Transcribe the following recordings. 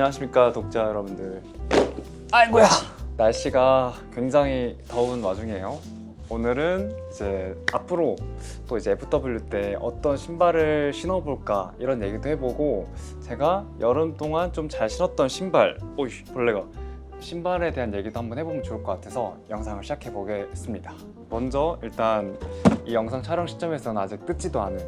안녕하십니까 독자 여러분들. 아이고야. 날씨가 굉장히 더운 와중이에요. 오늘은 이제 앞으로 또 이제 FW 때 어떤 신발을 신어볼까 이런 얘기도 해보고 제가 여름 동안 좀 잘 신었던 신발, 오이 벌레가 신발에 대한 얘기도 한번 해보면 좋을 것 같아서 영상을 시작해 보겠습니다. 먼저 일단 이 영상 촬영 시점에서는 아직 뜯지도 않은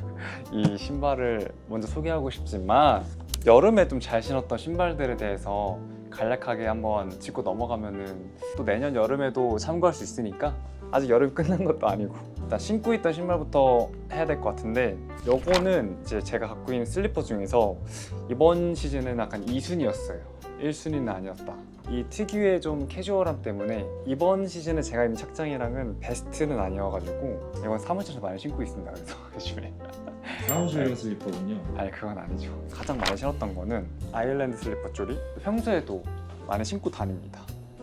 이 신발을 먼저 소개하고 싶지만 여름에 좀 잘 신었던 신발들에 대해서 간략하게 한번 짚고 넘어가면은 또 내년 여름에도 참고할 수 있으니까 아직 여름이 끝난 것도 아니고 일단 신고 있던 신발부터 해야 될 것 같은데 요거는 이제 제가 갖고 있는 슬리퍼 중에서 이번 시즌은 약간 2순위였어요 1순위는 아니었다. 이 특유의 좀 캐주얼함 때문에 이번 시즌에 제가 입는 착장이랑은 베스트는 아니어가지고 이건 사무실에서 많이 신고 있습니다 그래서. 요즘에. 사무실용 슬리퍼군요. 아니 그건 아니죠. 가장 많이 신었던 거는 아일랜드 슬리퍼 쪼리 평소에도 많이 신고 다닙니다.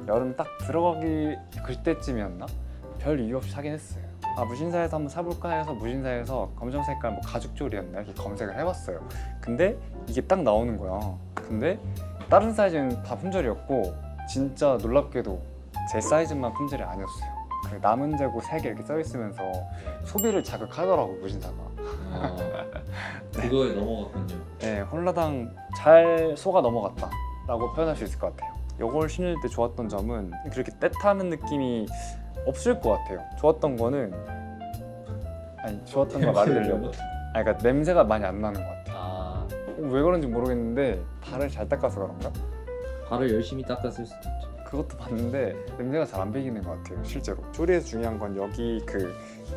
여름 딱 들어가기 그때쯤이었나? 별 이유 없이 사긴 했어요. 아 무신사에서 한번 사볼까 해서 무신사에서 검정 색깔 뭐 가죽 쪼리였나? 이렇게 검색을 해봤어요. 근데 이게 딱 나오는 거야. 근데 다른 사이즈는 다 품절이었고 진짜 놀랍게도 제 사이즈만 품절이 아니었어요 그 남은 재고 3개 이렇게 써있으면서 소비를 자극하더라고 무신사가 어, 그거에 넘어갔군요. 네, 홀라당 잘 속아 넘어갔다 라고 표현할 수 있을 것 같아요. 이걸 신을 때 좋았던 점은 그렇게 때타는 느낌이 없을 것 같아요. 좋았던 거는 아니 좋았던 거 말이 되려고. 아니 그러니까 냄새가 많이 안 나는 것 같아요. 왜 그런지 모르겠는데 발을 잘 닦아서 그런가? 발을 열심히 닦았을 수도 있죠. 그것도 봤는데 냄새가 잘 안 배기는 것 같아요. 실제로. 쪼리에서 중요한 건 여기 그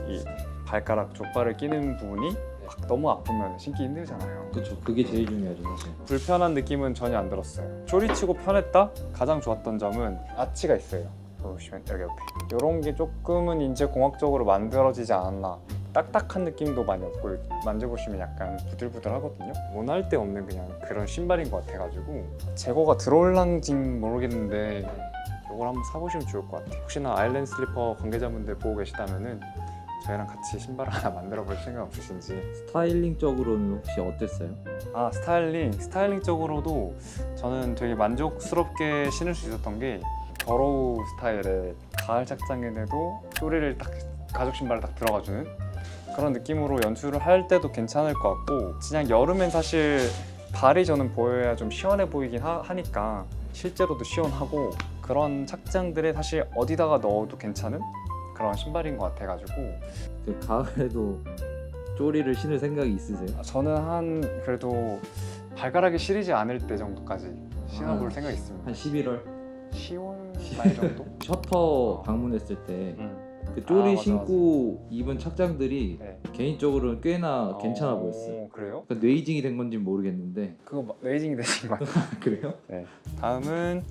이 발가락 족발을 끼는 부분이 막 너무 아프면 신기 힘들잖아요. 그렇죠. 그게 제일 중요하죠, 사실. 불편한 느낌은 전혀 안 들었어요. 쪼리치고 편했다? 가장 좋았던 점은 아치가 있어요. 보시면 여기 옆에. 이런 게 조금은 인체 공학적으로 만들어지지 않았나. 딱딱한 느낌도 많이 없고 만져보시면 약간 부들부들하거든요. 원할 데 없는 그냥 그런 신발인 것 같아가지고 재고가 들어올랑지 모르겠는데 이걸 한번 사보시면 좋을 것 같아요. 혹시나 아일랜드 슬리퍼 관계자분들 보고 계시다면은 저희랑 같이 신발 하나 만들어 볼 생각 없으신지 스타일링적으로는 혹시 어땠어요? 아 스타일링 스타일링적으로도 저는 되게 만족스럽게 신을 수 있었던 게 더로우 스타일의 가을 착장에도 쪼리를 딱 가죽 신발을 딱 들어가주는 그런 느낌으로 연출을 할 때도 괜찮을 것 같고 그냥 여름엔 사실 발이 저는 보여야 좀 시원해 보이긴 하, 하니까 실제로도 시원하고 그런 착장들에 사실 어디다가 넣어도 괜찮은 그런 신발인 것 같아가지고 그 가을에도 쪼리를 신을 생각이 있으세요? 저는 한 그래도 발가락이 시리지 않을 때 정도까지 신어볼 아, 생각이 있습니다. 한 11월 10월 말 정도? 셔터 방문했을 때그 음. 쪼리 아, 맞아, 신고 입은 착장들이 네. 개인적으로는 꽤나 어, 괜찮아 보였어요. 그래요? 그러니까 뇌이징이 된 건지 는 모르겠는데 그거 마- 레이징이 되신 것 같아요. 그래요? 네. 다음은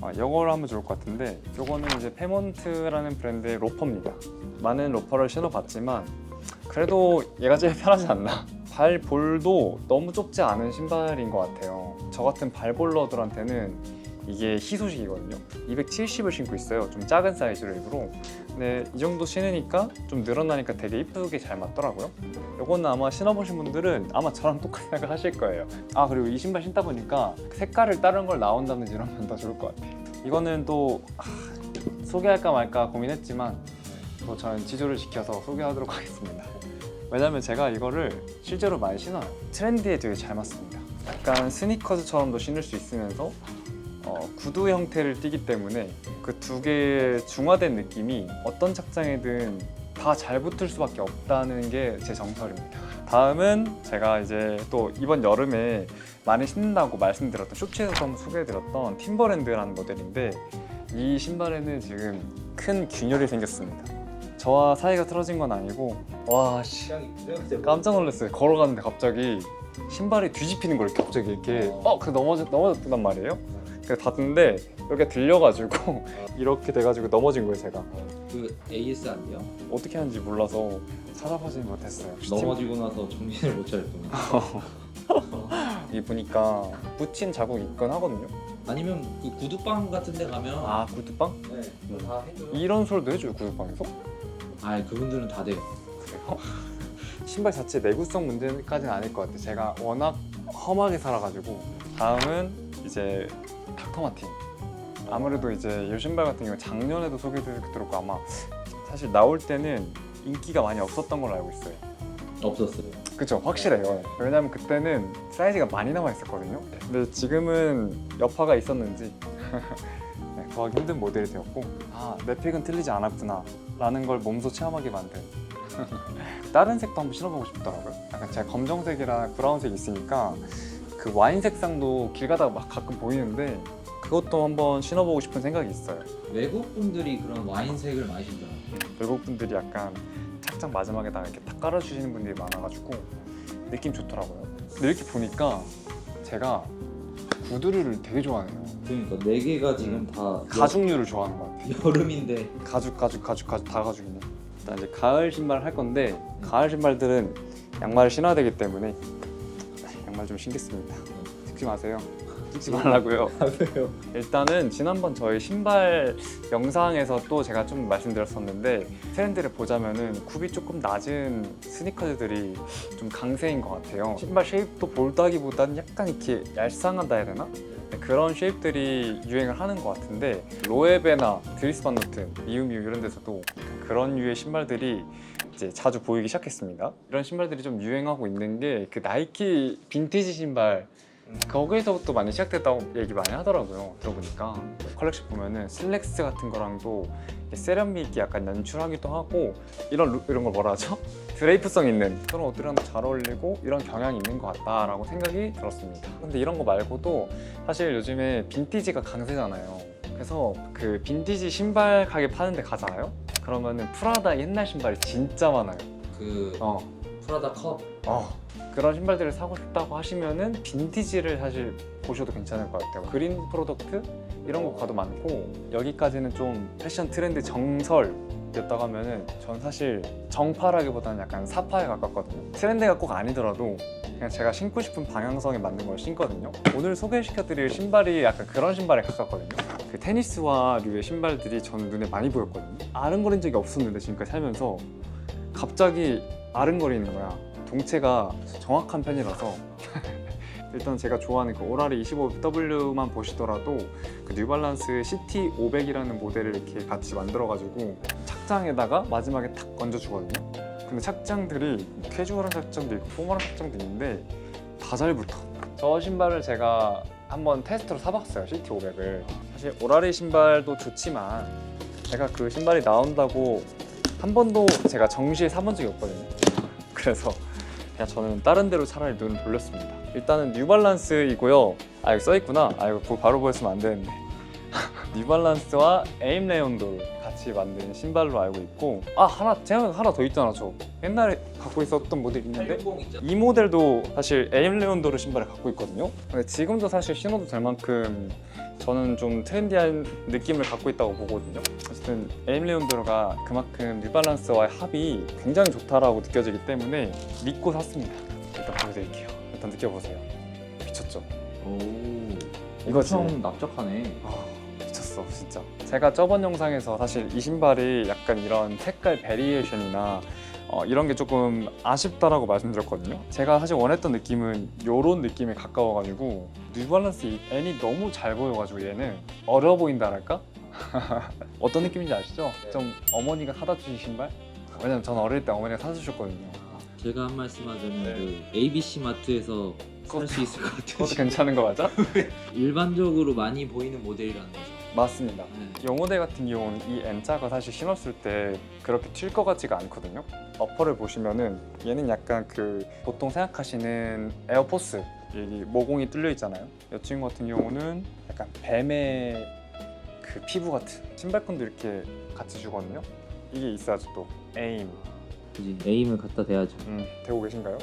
어, 이거를 하면 좋을 것 같은데 이거는 이제 페몬트라는 브랜드의 로퍼입니다. 많은 로퍼를 신어봤지만 그래도 얘가 제일 편하지 않나? 발 볼도 너무 좁지 않은 신발인 것 같아요. 저 같은 발볼러들한테는 이게 희소식이거든요. 270을 신고 있어요. 좀 작은 사이즈로 일부러. 근데 이 정도 신으니까 좀 늘어나니까 되게 이쁘게 잘 맞더라고요. 요거는 아마 신어보신 분들은 아마 저랑 똑같은 생각 하실 거예요. 아 그리고 이 신발 신다 보니까 색깔을 다른 걸 나온다든지 이러면 더 좋을 것 같아요. 이거는 또 아, 소개할까 말까 고민했지만 또 저는 지조를 지켜서 소개하도록 하겠습니다. 왜냐면 제가 이거를 실제로 많이 신어요. 트렌드에 되게 잘 맞습니다. 약간 스니커즈처럼도 신을 수 있으면서 어, 구두 형태를 띠기 때문에 그 두 개의 중화된 느낌이 어떤 착장에든 다 잘 붙을 수밖에 없다는 게 제 정설입니다. 다음은 제가 이제 또 이번 여름에 많이 신는다고 말씀드렸던 쇼츠에서 한번 소개해드렸던 팀버랜드라는 모델인데 이 신발에는 지금 큰 균열이 생겼습니다. 저와 사이가 틀어진 건 아니고 와 씨 깜짝 놀랐어요. 걸어가는데 갑자기 신발이 뒤집히는 걸 갑자기 이렇게 어, 그 넘어졌 넘어졌단 말이에요. 봤는데 여기가 들려가지고 이렇게 돼가지고 넘어진 거예요 제가. 그 AS 안 돼요? 어떻게 하는지 몰라서 찾아보진 못했어요. 넘어지고 나서 정신을 못 차릴 겁니다. 이 보니까 붙인 자국이 있건 하거든요. 아니면 그 구두방 같은 데 가면 아 구두빵? 네, 다 해줘요. 이런 소리도 해줘요 구두빵에서? 아, 그분들은 다 돼요. 그래요? 신발 자체 내구성 문제까지는 아닐 것 같아요. 제가 워낙 험하게 살아가지고 다음은 이제 닥터마틴. 아무래도 이제 이 신발 같은 경우 작년에도 소개드렸고 아마 사실 나올 때는 인기가 많이 없었던 걸로 알고 있어요. 없었어요. 그쵸 확실해요 왜냐면 그때는 사이즈가 많이 남아 있었거든요 근데 지금은 여파가 있었는지 네, 구하기 힘든 모델이 되었고 아내 픽은 틀리지 않았구나 라는 걸 몸소 체험하게 만든 다른 색도 한번 신어보고 싶더라고요 약간 제가 검정색이랑 브라운색이 있으니까 그 와인 색상도 길 가다가 막 가끔 보이는데 그것도 한번 신어보고 싶은 생각이 있어요 외국 분들이 그런 와인색을 많이 신더라고요. 외국 분들이 약간 착장 마지막에다가 이렇게 딱 깔아주시는 분들이 많아가지고 느낌 좋더라고요. 근데 이렇게 보니까 제가 구두를 되게 좋아해요. 그러니까 네 개가 지금 다 가죽류를 좋아하는 것 같아요. 여, 여름인데 가죽, 가죽, 가죽, 가죽 다 가죽이네. 일단 이제 가을 신발 할 건데 가을 신발들은 양말을 신어야 되기 때문에 양말 좀 신겠습니다. 찍지 마세요. 찍지 말라고요. 왜요? 일단은 지난번 저희 신발 영상에서 또 제가 좀 말씀드렸었는데 트렌드를 보자면은 굽이 조금 낮은 스니커즈들이 좀 강세인 것 같아요. 신발 쉐입도 볼드하기보다는 약간 이렇게 얄쌍하다 해야 되나? 네, 그런 쉐입들이 유행을 하는 것 같은데 로에베나 드리스 반 노튼, 미우미우 이런 데서도 그런 류의 신발들이 이제 자주 보이기 시작했습니다. 이런 신발들이 좀 유행하고 있는 게 그 나이키 빈티지 신발 거기에서부터 많이 시작됐다고 얘기 많이 하더라고요. 들어보니까 컬렉션 보면은 슬랙스 같은 거랑도 세련미 있게 약간 연출하기도 하고 이런 루- 이런 걸 뭐라 하죠? 드레이프성 있는 그런 옷들이랑도 잘 어울리고 이런 경향이 있는 것 같다라고 생각이 들었습니다. 근데 이런 거 말고도 사실 요즘에 빈티지가 강세잖아요. 그래서 그 빈티지 신발 가게 파는 데 가잖아요. 그러면은 프라다 옛날 신발이 진짜 많아요. 그 어. 프라다 컵 어, 그런 신발들을 사고 싶다고 하시면은 빈티지를 사실 보셔도 괜찮을 것 같아요. 그린 프로덕트 이런 거 가도 많고 여기까지는 좀 패션 트렌드 정설이었다고 하면은 전 사실 정파라기보다는 약간 사파에 가깝거든요. 트렌드가 꼭 아니더라도 그냥 제가 신고 싶은 방향성에 맞는 걸 신거든요. 오늘 소개시켜드릴 신발이 약간 그런 신발에 가깝거든요. 그 테니스화 류의 신발들이 전 눈에 많이 보였거든요. 아른거린 적이 없었는데 지금까지 살면서 갑자기 아른거리는 거야. 동체가 정확한 편이라서 일단 제가 좋아하는 그 오라리 25W만 보시더라도 그 뉴발란스 CT 500이라는 모델을 이렇게 같이 만들어가지고 착장에다가 마지막에 탁 얹어주거든요. 근데 착장들이 캐주얼한 착장도 있고 포멀한 착장도 있는데 다 잘 붙어. 저 신발을 제가 한번 테스트로 사봤어요 CT 500을. 사실 오라리 신발도 좋지만 제가 그 신발이 나온다고 한 번도 제가 정시에 사본 적이 없거든요. 그래서 그냥 저는 다른 데로 차라리 눈을 돌렸습니다. 일단은 뉴발란스이고요. 아 여기 써 있구나. 아 이거 보- 바로 보였으면 안 되는데. 뉴발란스와 에임 레온도를 같이 만든 신발로 알고 있고 아 하나 제가 하나 더 있잖아 저 옛날에 갖고 있었던 모델 있는데 860 있죠? 이 모델도 사실 에임 레온도르 신발을 갖고 있거든요. 근데 지금도 사실 신어도 될 만큼 저는 좀 트렌디한 느낌을 갖고 있다고 보거든요. 어쨌든 에임 레온도르가 그만큼 뉴발란스와의 합이 굉장히 좋다라고 느껴지기 때문에 믿고 샀습니다. 일단 보여드릴게요. 일단 느껴보세요. 미쳤죠? 오 이거지. 엄청 납작하네. 아, 미쳤어 진짜 제가 저번 영상에서 사실 이 신발이 약간 이런 색깔 베리에이션이나 어, 이런 게 조금 아쉽다라고 말씀드렸거든요 제가 사실 원했던 느낌은 이런 느낌에 가까워가지고 뉴발란스 이 N이 너무 잘 보여가지고 얘는 어려 보인다랄까? 어떤 느낌인지 아시죠? 좀 어머니가 사다 주신 신발? 왜냐면 전 어릴 때 어머니가 사주셨거든요 제가 한 말씀 하자면 네. 그 ABC 마트에서 살 수 있을 것 같아요. 그것도 괜찮은 거 맞아? 일반적으로 많이 보이는 모델이라는. 맞습니다 네. 요 모델 같은 경우는 이 N자가 사실 신었을 때 그렇게 튈 것 같지가 않거든요. 어퍼를 보시면은 얘는 약간 그 보통 생각하시는 에어포스 여기 모공이 뚫려 있잖아요. 이 친구 같은 경우는 약간 뱀의 그 피부 같은 신발끈도 이렇게 같이 주거든요. 이게 있어야죠 또 에임. 그지 에임을 갖다 대야죠. 음, 되고 계신가요?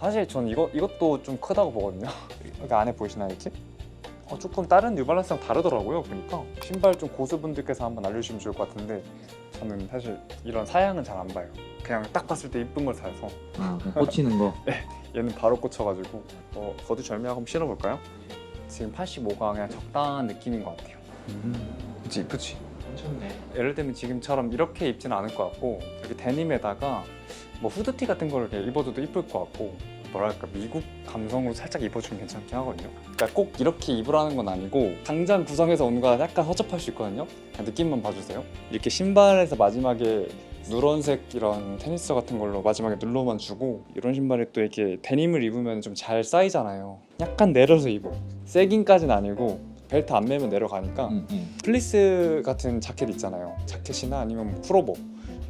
사실 전 이거 이것도 좀 크다고 보거든요. 여기 안에 보이시나요 이렇게? 어, 조금 다른 뉴발란스랑 다르더라고요 보니까 신발 좀 고수분들께서 한번 알려주시면 좋을 것 같은데 저는 사실 이런 사양은 잘 안 봐요. 그냥 딱 봤을 때 이쁜 걸 사서 아, 꽂히는 거. 얘는 바로 꽂혀가지고 어, 거두절미하고 한번 신어볼까요? 지금 85가 그냥 적당한 느낌인 것 같아요. 그치 이쁘지? 괜찮네. 예를 들면 지금처럼 이렇게 입지는 않을 것 같고 이렇게 데님에다가 뭐 후드티 같은 걸 이렇게 입어도 이쁠 것 같고 뭐랄까 미국 감성으로 살짝 입어주면 괜찮긴 하거든요. 그러니까 꼭 이렇게 입으라는 건 아니고 당장 구성에서 오는 거랑 약간 허접할 수 있거든요. 그냥 느낌만 봐주세요. 이렇게 신발에서 마지막에 누런색 이런 테니스 같은 걸로 마지막에 눌러만 주고 이런 신발에 또 이렇게 데님을 입으면 좀 잘 쌓이잖아요. 약간 내려서 입어. 세긴까지는 아니고 벨트 안 매면 내려가니까 응, 응. 플리스 같은 자켓 있잖아요. 자켓이나 아니면 뭐 풀오버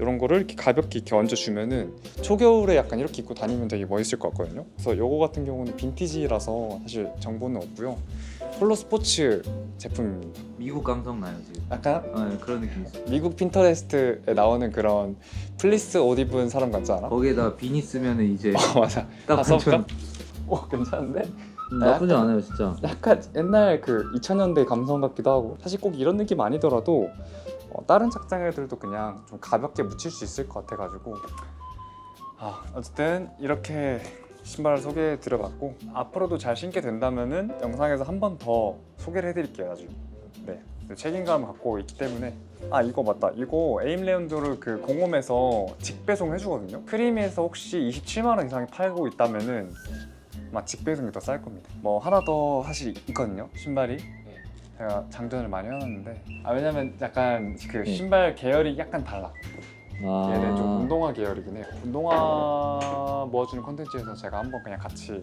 이런 거를 이렇게 가볍게 이렇게 얹어주면은 초겨울에 약간 이렇게 입고 다니면 되게 멋있을 것 같거든요. 그래서 요거 같은 경우는 빈티지라서 사실 정보는 없고요. 폴로 스포츠 제품입니다. 미국 감성 나요 지금. 약간 아, 그런 느낌 있어. 미국 핀터레스트에 나오는 그런 플리스 옷 입은 사람 같지 않아? 거기에다 비니 쓰면은 이제 어, 맞아. 딱다 써볼까? 오 괜찮은데? 음, 나쁘지 않아요 진짜. 약간 옛날 그 2000년대 감성 같기도 하고 사실 꼭 이런 느낌 아니더라도 어, 다른 착장애들도 그냥 좀 가볍게 묻힐 수 있을 것 같아가지고 아 어쨌든 이렇게 신발을 소개해 드려봤고 앞으로도 잘 신게 된다면은 영상에서 한 번 더 소개를 해드릴게요 나중에 네 책임감을 갖고 있기 때문에 아 이거 맞다 이거 에임레온드를 그 공홈에서 직배송 해주거든요 크림에서 혹시 27만 원 이상에 팔고 있다면은 아마 직배송이 더 쌀 겁니다. 뭐 하나 더 사실 있거든요. 신발이. 제가 장전을 많이 해놨는데 아 왜냐면 약간 그 네. 신발 계열이 약간 달라. 아. 얘는 좀 운동화 계열이긴 해요. 운동화 모아주는 컨텐츠에서 제가 한번 그냥 같이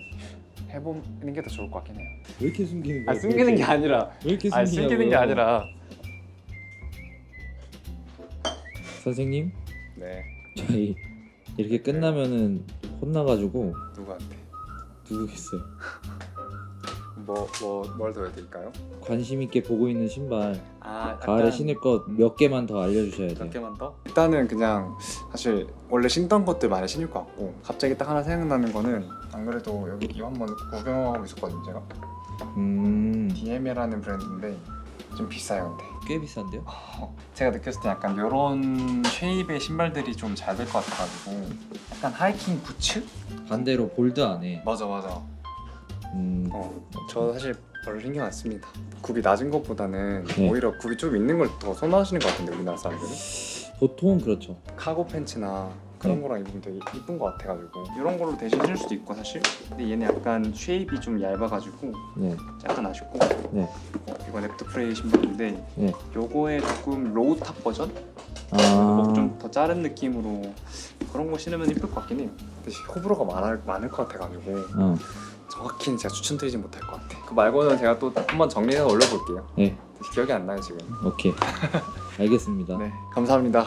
해보는 게 더 좋을 것 같긴 해요. 왜 이렇게 숨기는 아 숨기는 게 아니라 왜 이렇게 아 숨기는 게 아니라 선생님 네 저희 이렇게 끝나면은 혼나가지고 누구한테 누구겠어요? 뭐뭐뭘 더 해드릴까요? 관심 있게 보고 있는 신발 아 가을에 신을 것 몇 개만 더 알려주셔야 몇 돼요. 개만 더? 일단은 그냥 사실 원래 신던 것들 많이 신을 것 같고 갑자기 딱 하나 생각나는 거는 안 그래도 여기 이거 한번 구경하고 있었거든요 제가 음, DM이라는 브랜드인데 좀 비싸요 근데 꽤 비싼데요? 어, 제가 느꼈을 때 약간 이런 쉐입의 신발들이 좀 잘 될 것 같아가지고 약간 하이킹 부츠? 반대로 볼드 안 해. 맞아 맞아 음, 어, 저 사실 별로 신경 안 씁니다 굽이 낮은 것보다는 네. 오히려 굽이 좀 있는 걸 더 선호하시는 것 같은데 우리나라 사람들은 보통은 그렇죠. 카고 팬츠나 그런 네. 거랑 입으면 되게 이쁜 것 같아가지고 이런 걸로 대신 신을 수도 있고 사실 근데 얘는 약간 쉐입이 좀 얇아가지고 네, 약간 아쉽고 네. 어, 이건 앱트프레이 신발인데 네. 요거의 조금 로우 탑 버전? 아, 좀더 자른 느낌으로 그런 거 신으면 이쁠 것 같긴 해요 대신 호불호가 많을, 많을 것 같아가지고 어, 정확히는 제가 추천드리진 못할 것 같아. 그 말고는 제가 또 한번 정리해서 올려볼게요. 네, 기억이 안 나요 지금? 오케이. 알겠습니다. 네 감사합니다